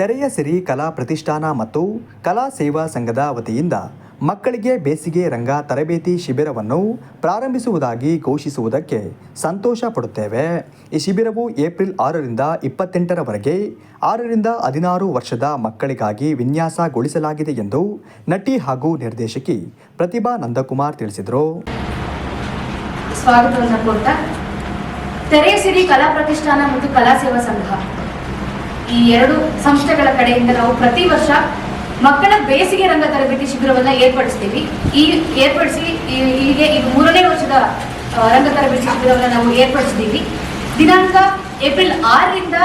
ತೆರೆಯ ಸಿರಿ ಕಲಾ ಪ್ರತಿಷ್ಠಾನ ಮತ್ತು ಕಲಾ ಸೇವಾ ಸಂಘದ ವತಿಯಿಂದ ಮಕ್ಕಳಿಗೆ ಬೇಸಿಗೆ ರಂಗ ತರಬೇತಿ ಶಿಬಿರವನ್ನು ಪ್ರಾರಂಭಿಸುವುದಾಗಿ ಘೋಷಿಸುವುದಕ್ಕೆ ಸಂತೋಷ ಪಡುತ್ತೇವೆ. ಈ ಶಿಬಿರವು ಏಪ್ರಿಲ್ ಆರರಿಂದ ಇಪ್ಪತ್ತೆಂಟರವರೆಗೆ ಆರರಿಂದ ಹದಿನಾರು ವರ್ಷದ ಮಕ್ಕಳಿಗಾಗಿ ವಿನ್ಯಾಸಗೊಳಿಸಲಾಗಿದೆ ಎಂದು ನಟಿ ಹಾಗೂ ನಿರ್ದೇಶಕಿ ಪ್ರತಿಭಾ ನಂದಕುಮಾರ್ ತಿಳಿಸಿದರು. ಸ್ವಾಗತವನ್ನು ಕೊಟ್ಟ ತೆರೆಯ ಸಿರಿ ಕಲಾ ಪ್ರತಿಷ್ಠಾನ ಮತ್ತು ಕಲಾ ಸೇವಾ ಸಂಘ. ಈ ಎರಡು ಸಂಸ್ಥೆಗಳ ಕಡೆಯಿಂದ ನಾವು ಪ್ರತಿ ವರ್ಷ ಮಕ್ಕಳ ಬೇಸಿಗೆ ರಂಗ ತರಬೇತಿ ಶಿಬಿರವನ್ನ ಏರ್ಪಡಿಸ್ತೀವಿ. ಈ ಏರ್ಪಡಿಸಿ ಹೀಗೆ ಇದು ಮೂರನೇ ವರ್ಷದ ರಂಗ ತರಬೇತಿ ಶಿಬಿರವನ್ನು ನಾವು ಏರ್ಪಡಿಸಿದ್ದೀವಿ ದಿನಾಂಕ ಏಪ್ರಿಲ್ ಆರರಿಂದ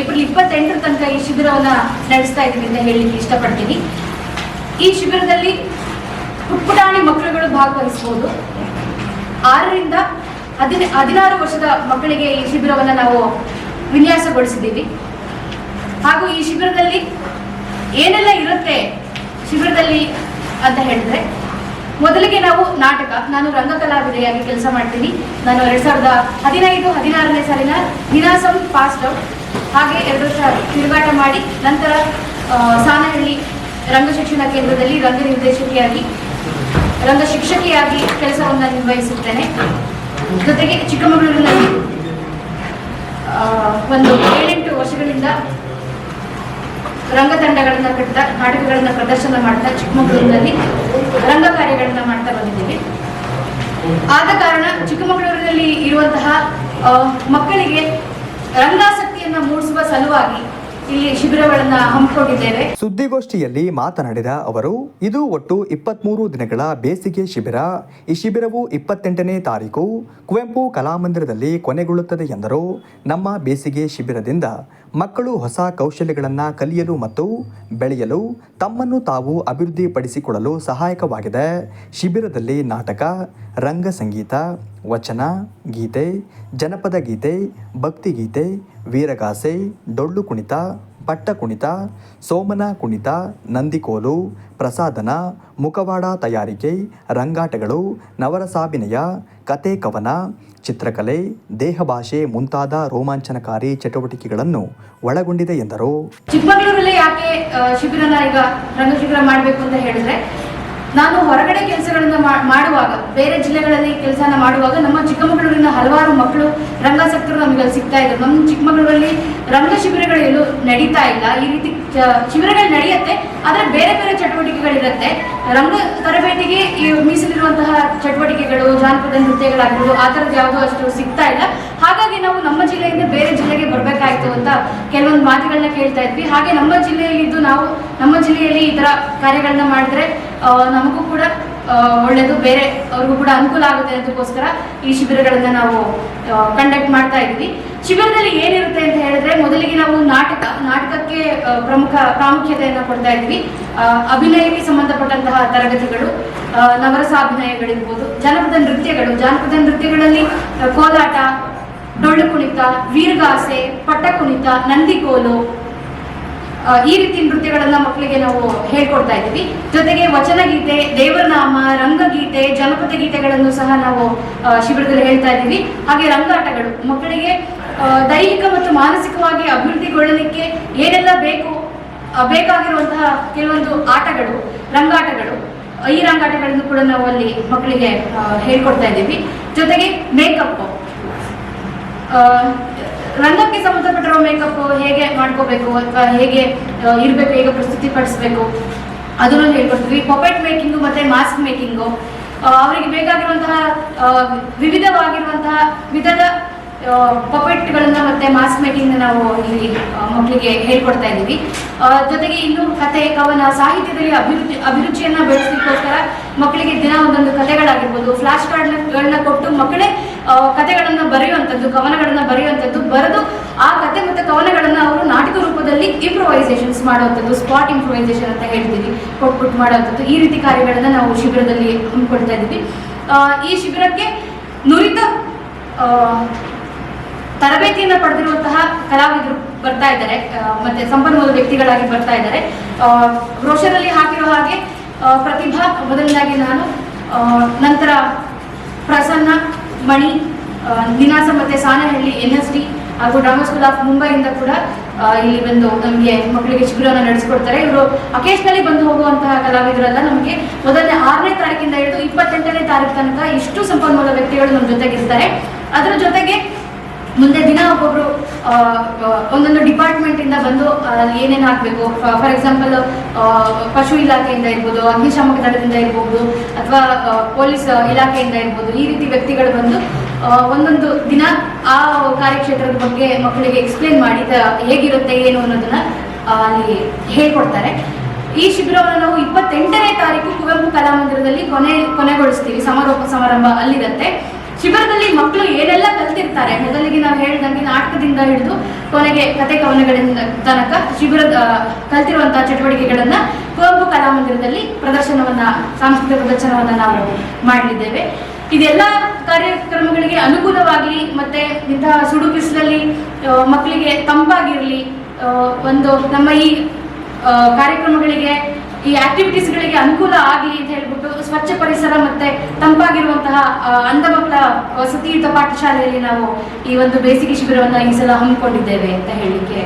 ಏಪ್ರಿಲ್ ಇಪ್ಪತ್ತೆಂಟರ ತನಕ ಈ ಶಿಬಿರವನ್ನು ನಡೆಸ್ತಾ ಇದ್ದೀವಿ ಅಂತ ಹೇಳಲಿಕ್ಕೆ ಇಷ್ಟಪಡ್ತೀನಿ. ಈ ಶಿಬಿರದಲ್ಲಿ ಪುಟ್ಪುಟಾಣಿ ಮಕ್ಕಳುಗಳು ಭಾಗವಹಿಸಬಹುದು ಆರರಿಂದ ಹದಿನ, ಹದಿನಾರು ವರ್ಷದ ಮಕ್ಕಳಿಗೆ ಈ ಶಿಬಿರವನ್ನು ನಾವು ವಿನ್ಯಾಸಗೊಳಿಸಿದ್ದೀವಿ. ಹಾಗೂ ಈ ಶಿಬಿರದಲ್ಲಿ ಏನೆಲ್ಲ ಇರುತ್ತೆ ಶಿಬಿರದಲ್ಲಿ ಅಂತ ಹೇಳಿದ್ರೆ, ಮೊದಲಿಗೆ ನಾವು ನಾಟಕ, ನಾನು ರಂಗಕಲಾವಿದೆಯಾಗಿ ಕೆಲಸ ಮಾಡ್ತೀನಿ. ನಾನು ಎರಡ್ ಸಾವಿರದ ಹದಿನೈದು, ಹದಿನಾರನೇ ಸಾಲಿನ ದಿನಾಸಂ ಫಾಸ್ಟ್ ಔಟ್ ಹಾಗೆ ಎರಡು ವರ್ಷ ತಿರುಗಾಟ ಮಾಡಿ, ನಂತರ ಸಾನಹಳ್ಳಿ ರಂಗ ಶಿಕ್ಷಣ ಕೇಂದ್ರದಲ್ಲಿ ರಂಗ ನಿರ್ದೇಶಕಿಯಾಗಿ, ರಂಗ ಶಿಕ್ಷಕಿಯಾಗಿ ಕೆಲಸವನ್ನು ನಿರ್ವಹಿಸುತ್ತೇನೆ. ಜೊತೆಗೆ ಚಿಕ್ಕಮಗಳೂರಿನಲ್ಲಿ ಒಂದು ಏಳೆಂಟು ವರ್ಷಗಳಿಂದ ರಂಗ ತಂಡಗಳನ್ನ ಕಟ್ತಾ ನಾಟಕಗಳನ್ನ ಪ್ರದರ್ಶನ ಮಾಡ್ತಾ ಚಿಕ್ಕಮಗಳೂರಿನಲ್ಲಿ ರಂಗ ಕಾರ್ಯಗಳನ್ನ ಮಾಡ್ತಾ ಬಂದಿದ್ದೀವಿ. ಆದ ಕಾರಣ ಚಿಕ್ಕಮಗಳೂರಿನಲ್ಲಿ ಇರುವಂತಹ ಮಕ್ಕಳಿಗೆ ರಂಗಾಸಕ್ತಿಯನ್ನ ಮೂಡಿಸುವ ಸಲುವಾಗಿ ಇಲ್ಲಿ ಶಿಬಿರಗಳನ್ನ ಹಮ್ಮಿಕೊಂಡಿದ್ದೇವೆ. ಸುದ್ದಿಗೋಷ್ಠಿಯಲ್ಲಿ ಮಾತನಾಡಿದ ಅವರು, ಇದು ಒಟ್ಟು ಇಪ್ಪತ್ತ್ಮೂರು ದಿನಗಳ ಬೇಸಿಗೆ ಶಿಬಿರ. ಈ ಶಿಬಿರವು ಇಪ್ಪತ್ತೆಂಟನೇ ತಾರೀಕು ಕುವೆಂಪು ಕಲಾಮಂದಿರದಲ್ಲಿ ಕೊನೆಗೊಳ್ಳುತ್ತದೆ ಎಂದರು. ನಮ್ಮ ಬೇಸಿಗೆ ಶಿಬಿರದಿಂದ ಮಕ್ಕಳು ಹೊಸ ಕೌಶಲ್ಯಗಳನ್ನು ಕಲಿಯಲು ಮತ್ತು ಬೆಳೆಯಲು ತಮ್ಮನ್ನು ತಾವು ಅಭಿವೃದ್ಧಿಪಡಿಸಿಕೊಳ್ಳಲು ಸಹಾಯಕವಾಗಿದೆ. ಶಿಬಿರದಲ್ಲಿ ನಾಟಕ ರಂಗ ಸಂಗೀತ ವಚನ, ಗೀತೆ, ಜನಪದ ಗೀತೆ ಭಕ್ತಿಗೀತೆ ವೀರಗಾಸೆ, ಡೊಳ್ಳು ಕುಣಿತ ಪಟ್ಟ ಕುಣಿತ, ಸೋಮನ ಕುಣಿತ, ನಂದಿಕೋಲು, ಪ್ರಸಾದನ, ಮುಖವಾಡ ತಯಾರಿಕೆ, ರಂಗಾಟಗಳು, ನವರಸಾಭಿನಯ, ಕತೆ ಕವನ, ಚಿತ್ರಕಲೆ, ದೇಹಭಾಷೆ ಮುಂತಾದ ರೋಮಾಂಚನಕಾರಿ ಚಟುವಟಿಕೆಗಳನ್ನು ಒಳಗೊಂಡಿದೆ ಎಂದರು. ಚಿಕ್ಕಮಗಳೂರಲ್ಲೇ ಯಾಕೆ ಶಿಬಿರನ ಈಗ ರಂಗ ಮಾಡಬೇಕು ಅಂತ ಹೇಳಿದ್ರೆ ನಾನು ಹೊರಗಡೆ ಕೆಲಸಗಳನ್ನು ಮಾಡುವಾಗ, ಬೇರೆ ಜಿಲ್ಲೆಗಳಲ್ಲಿ ಕೆಲಸನ ಮಾಡುವಾಗ ನಮ್ಮ ಚಿಕ್ಕಮಗಳೂರಿನ ಹಲವಾರು ಮಕ್ಕಳು ರಂಗಾಸಕ್ತರು ನಮಗೆ ಅಲ್ಲಿ ಸಿಗ್ತಾ ಇದ್ರು. ನಮ್ಮ ಚಿಕ್ಕಮಗಳೂರಲ್ಲಿ ರಂಗ ಶಿಬಿರಗಳು ನಡೀತಾ ಇಲ್ಲ. ಈ ರೀತಿ ಶಿಬಿರಗಳು ನಡೆಯುತ್ತೆ. ಆದ್ರೆ ಬೇರೆ ಬೇರೆ ಚಟುವಟಿಕೆಗಳಿರುತ್ತೆ. ರಂಗ ತರಬೇತಿಗೆ ಈ ಮೀಸಲಿರುವಂತಹ ಚಟುವಟಿಕೆಗಳು, ಜಾನಪದ ನೃತ್ಯಗಳಾಗಿರ್ಬೋದು, ಆ ಥರದ್ದು ಯಾವುದೂ ಅಷ್ಟು ಸಿಗ್ತಾ ಇಲ್ಲ. ಹಾಗಾಗಿ ನಾವು ನಮ್ಮ ಜಿಲ್ಲೆಯಿಂದ ಬೇರೆ ಜಿಲ್ಲೆಗೆ ಬರಬೇಕಾಯ್ತು ಅಂತ ಕೆಲವೊಂದು ಮಾತುಗಳನ್ನ ಕೇಳ್ತಾ ಇದ್ವಿ. ಹಾಗೆ ನಮ್ಮ ಜಿಲ್ಲೆಯಲ್ಲಿದ್ದು ನಾವು, ನಮ್ಮ ಜಿಲ್ಲೆಯಲ್ಲಿ ಈ ಥರ ಕಾರ್ಯಗಳನ್ನ ಮಾಡಿದ್ರೆ ನಮಗೂ ಕೂಡ ಒಳ್ಳೆಯದು ಬೇರೆ ಅವ್ರಿಗೂ ಕೂಡ ಅನುಕೂಲ ಆಗುತ್ತೆ ಅದಕ್ಕೋಸ್ಕರ ಈ ಶಿಬಿರಗಳನ್ನು ನಾವು ಕಂಡಕ್ಟ್ ಮಾಡ್ತಾ ಇದ್ವಿ ಶಿಬಿರದಲ್ಲಿ ಏನಿರುತ್ತೆ ಅಂತ ಹೇಳಿದ್ರೆ ಮೊದಲಿಗೆ ನಾವು ನಾಟಕ, ನಾಟಕಕ್ಕೆ ಪ್ರಮುಖ ಪ್ರಾಮುಖ್ಯತೆಯನ್ನು ಕೊಡ್ತಾ ಇದ್ವಿ. ಅಭಿನಯಕ್ಕೆ ಸಂಬಂಧಪಟ್ಟಂತಹ ತರಗತಿಗಳು ನವರಸ ಅಭಿನಯಗಳಿರ್ಬೋದು ಜನಪದ ನೃತ್ಯಗಳು, ಜಾನಪದ ನೃತ್ಯಗಳಲ್ಲಿ ಕೋಲಾಟ, ಡೊಳ್ಳು ಕುಣಿತ, ವೀರಗಾಸೆ ಪಟ್ಟ ಕುಣಿತ ನಂದಿಕೋಲು ಈ ರೀತಿ ನೃತ್ಯಗಳನ್ನ ಮಕ್ಕಳಿಗೆ ನಾವು ಹೇಳ್ಕೊಡ್ತಾ ಇದ್ದೀವಿ ಜೊತೆಗೆ ವಚನಗೀತೆ, ದೇವರನಾಮ, ರಂಗಗೀತೆ, ಜನಪದ ಗೀತೆಗಳನ್ನು ಸಹ ನಾವು ಶಿಬಿರದಲ್ಲಿ ಹೇಳ್ತಾ ಇದ್ದೀವಿ. ಹಾಗೆ ರಂಗಾಟಗಳು, ಮಕ್ಕಳಿಗೆ ದೈಹಿಕ ಮತ್ತು ಮಾನಸಿಕವಾಗಿ ಅಭಿವೃದ್ಧಿಗೊಳ್ಳಲಿಕ್ಕೆ ಏನೆಲ್ಲ ಬೇಕು ಬೇಕಾಗಿರುವಂತಹ ಕೆಲವೊಂದು ಆಟಗಳು, ರಂಗಾಟಗಳು, ಈ ರಂಗಾಟಗಳನ್ನು ಕೂಡ ನಾವು ಅಲ್ಲಿ ಮಕ್ಕಳಿಗೆ ಹೇಳ್ಕೊಡ್ತಾ ಇದ್ದೀವಿ. ಜೊತೆಗೆ ಮೇಕಪ್ ರಂಗಕ್ಕೆ ಸಂಬಂಧಪಟ್ಟಿರೋ ಮೇಕಪ್ ಹೇಗೆ ಮಾಡ್ಕೋಬೇಕು ಅಥವಾ ಹೇಗೆ ಇರಬೇಕು, ಹೇಗೆ ಪ್ರಸ್ತುತಿ ಪಡಿಸ್ಬೇಕು, ಅದನ್ನು ಹೇಳ್ಕೊಡ್ತೀವಿ. ಪೊಪೆಟ್ ಮೇಕಿಂಗು ಮತ್ತೆ ಮಾಸ್ಕ್ ಮೇಕಿಂಗು ಅವರಿಗೆ ಬೇಕಾಗಿರುವಂತಹ ವಿವಿಧವಾಗಿರುವಂತಹ ವಿಧದ ಪಪೆಟ್ಗಳನ್ನ ಮತ್ತೆ ಮಾಸ್ ಮೇಕಿಂಗ್ ನಾವು ಇಲ್ಲಿ ಮಕ್ಕಳಿಗೆ ಹೇಳ್ಕೊಡ್ತಾ ಇದ್ದೀವಿ. ಜೊತೆಗೆ ಇನ್ನು ಕತೆ, ಕವನ, ಸಾಹಿತ್ಯದಲ್ಲಿ ಅಭಿರುಚಿ, ಅಭಿರುಚಿಯನ್ನ ಬೆಳೆಸಲಿಕ್ಕೋಸ್ಕರ ಮಕ್ಕಳಿಗೆ ದಿನ ಒಂದೊಂದು ಕಥೆಗಳಾಗಿರ್ಬೋದು ಫ್ಲಾಶ್ ಕಾರ್ಡ್ಗಳನ್ನ ಕೊಟ್ಟು ಮಕ್ಕಳೇ ಕತೆಗಳನ್ನ ಬರೆಯುವಂಥದ್ದು, ಕವನಗಳನ್ನ ಬರೆಯುವಂಥದ್ದು ಬರೆದು ಆ ಕತೆ ಮತ್ತು ಕವನಗಳನ್ನ ಅವರು ನಾಟಕ ರೂಪದಲ್ಲಿ ಇಂಪ್ರೊವೈಸೇಷನ್ಸ್ ಮಾಡುವಂಥದ್ದು ಸ್ಪಾಟ್ ಇಂಪ್ರೊವೈಸೇಷನ್ ಅಂತ ಹೇಳ್ತೀವಿ ಕೊಟ್ಬಿಟ್ಟು ಮಾಡುವಂಥದ್ದು, ಈ ರೀತಿ ಕಾರ್ಯಗಳನ್ನ ನಾವು ಶಿಬಿರದಲ್ಲಿ ಹಮ್ಮಿಕೊಳ್ತಾ ಇದ್ದೀವಿ. ಈ ಶಿಬಿರಕ್ಕೆ ನುರಿತ ತರಬೇತಿಯನ್ನ ಪಡೆದಿರುವಂತಹ ಕಲಾವಿದರು ಬರ್ತಾ ಇದ್ದಾರೆ ಮತ್ತೆ ಸಂಪನ್ಮೂಲ ವ್ಯಕ್ತಿಗಳಾಗಿ ಬರ್ತಾ ಇದ್ದಾರೆ. ಬ್ರೋಷರಲ್ಲಿ ಹಾಕಿರೋ ಹಾಗೆ ಪ್ರತಿಭಾ ಮೊದಲನೇದಾಗಿ ನಾನು ನಂತರ ಪ್ರಸನ್ನ, ಮಣಿ ನಿನಾಸ ಮತ್ತೆ ಸಾನಹಳ್ಳಿ ಎನ್ ಎಸ್ ಡಿ ಹಾಗೂ ಡ್ರಾಮಾ ಸ್ಕೂಲ್ ಆಫ್ ಮುಂಬೈಯಿಂದ ಕೂಡ ಇಲ್ಲಿ ಬಂದು ನಮಗೆ ಮಕ್ಕಳಿಗೆ ಶಿಬಿರವನ್ನು ನಡೆಸಿಕೊಡ್ತಾರೆ. ಇವರು ಅಕೇಶ್ನಲ್ಲಿ ಬಂದು ಹೋಗುವಂತಹ ಕಲಾವಿದರೆಲ್ಲ ನಮಗೆ ಮೊದಲನೇ ಆರನೇ ತಾರೀಕಿಂದ ಹಿಡಿದು ಇಪ್ಪತ್ತೆಂಟನೇ ತಾರೀಕು ತನಕ ಇಷ್ಟು ಸಂಪನ್ಮೂಲ ವ್ಯಕ್ತಿಗಳು ನಮ್ಮ ಜೊತೆಗಿರ್ತಾರೆ. ಅದರ ಜೊತೆಗೆ ಮುಂದೆ ದಿನ ಒಬ್ಬೊಬ್ರು ಒಂದೊಂದು ಡಿಪಾರ್ಟ್ಮೆಂಟ್ ಇಂದ ಬಂದು ಅಲ್ಲಿ ಏನೇನು ಹಾಕಬೇಕು? ಫಾರ್ ಎಕ್ಸಾಂಪಲ್ ಪಶು ಇಲಾಖೆಯಿಂದ ಇರ್ಬೋದು, ಅಗ್ನಿಶಾಮಕ ದಳದಿಂದ ಇರ್ಬೋದು, ಅಥವಾ ಪೊಲೀಸ್ ಇಲಾಖೆಯಿಂದ ಇರ್ಬೋದು, ಈ ರೀತಿ ವ್ಯಕ್ತಿಗಳು ಬಂದು ಒಂದೊಂದು ದಿನ ಆ ಕಾರ್ಯಕ್ಷೇತ್ರದ ಬಗ್ಗೆ ಮಕ್ಕಳಿಗೆ ಎಕ್ಸ್ಪ್ಲೇನ್ ಮಾಡಿ ಹೇಗಿರುತ್ತೆ, ಏನು ಅನ್ನೋದನ್ನ ಅಲ್ಲಿ ಹೇಳ್ಕೊಡ್ತಾರೆ. ಈ ಶಿಬಿರವನ್ನು ನಾವು ಇಪ್ಪತ್ತೆಂಟನೇ ತಾರೀಕು ಕುವೆಂಪು ಕಲಾಮಂದಿರದಲ್ಲಿ ಕೊನೆ, ಕೊನೆಗೊಳಿಸ್ತೀವಿ. ಸಮಾರೋಪ ಸಮಾರಂಭ ಅಲ್ಲಿರುತ್ತೆ. ಶಿಬಿರದಲ್ಲಿ ಮಕ್ಕಳು ಏನೆಲ್ಲ ಕಲ್ತಿರ್ತಾರೆ ಮೊದಲಿಗೆ ನಾಟಕದಿಂದ ಹಿಡಿದು ಕೊನೆಗೆ ಕತೆ ಕವನಗಳಿಂದ ತನಕ ಶಿಬಿರದ ಕಲ್ತಿರುವಂತಹ ಚಟುವಟಿಕೆಗಳನ್ನ ಕುವೆಂಪು ಕಲಾಮಂದಿರದಲ್ಲಿ ಪ್ರದರ್ಶನವನ್ನ, ಸಾಂಸ್ಕೃತಿಕ ಪ್ರದರ್ಶನವನ್ನ ನಾವು ಮಾಡಲಿದ್ದೇವೆ ಇದೆಲ್ಲ ಕಾರ್ಯಕ್ರಮಗಳಿಗೆ ಅನುಕೂಲವಾಗಲಿ ಮತ್ತೆ ಇಂತಹ ಸುಡು ಬಿಸಿಲಲ್ಲಿ ಮಕ್ಕಳಿಗೆ ತಂಪಾಗಿರಲಿ ಒಂದು ನಮ್ಮ ಈ ಕಾರ್ಯಕ್ರಮಗಳಿಗೆ, ಈ ಆಕ್ಟಿವಿಟೀಸ್ಗಳಿಗೆ ಅನುಕೂಲ ಆಗಲಿ ಅಂತ ಹೇಳ್ಬಿಟ್ಟು ತಂಪಾಗಿರುವಂತಹ ಆ, ಅಂಧ ಮಕ್ಕಳ ವಸತಿಯುತ ಪಾಠಶಾಲೆಯಲ್ಲಿ ನಾವು ಈ ಒಂದು ಬೇಸಿಗೆ ಶಿಬಿರವನ್ನು ಈ ಸಲ ಹಮ್ಮಿಕೊಂಡಿದ್ದೇವೆ ಅಂತ ಹೇಳಲಿಕ್ಕೆ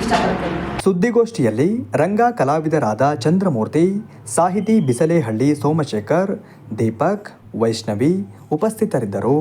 ಇಷ್ಟಪಡ್ತೇನೆ. ಸುದ್ದಿಗೋಷ್ಠಿಯಲ್ಲಿ ರಂಗ ಕಲಾವಿದರಾದ ಚಂದ್ರಮೂರ್ತಿ ಸಾಹಿತಿ ಬಿಸಲೇಹಳ್ಳಿ ಸೋಮಶೇಖರ್ ದೀಪಕ್ ವೈಷ್ಣವಿ ಉಪಸ್ಥಿತರಿದ್ದರು.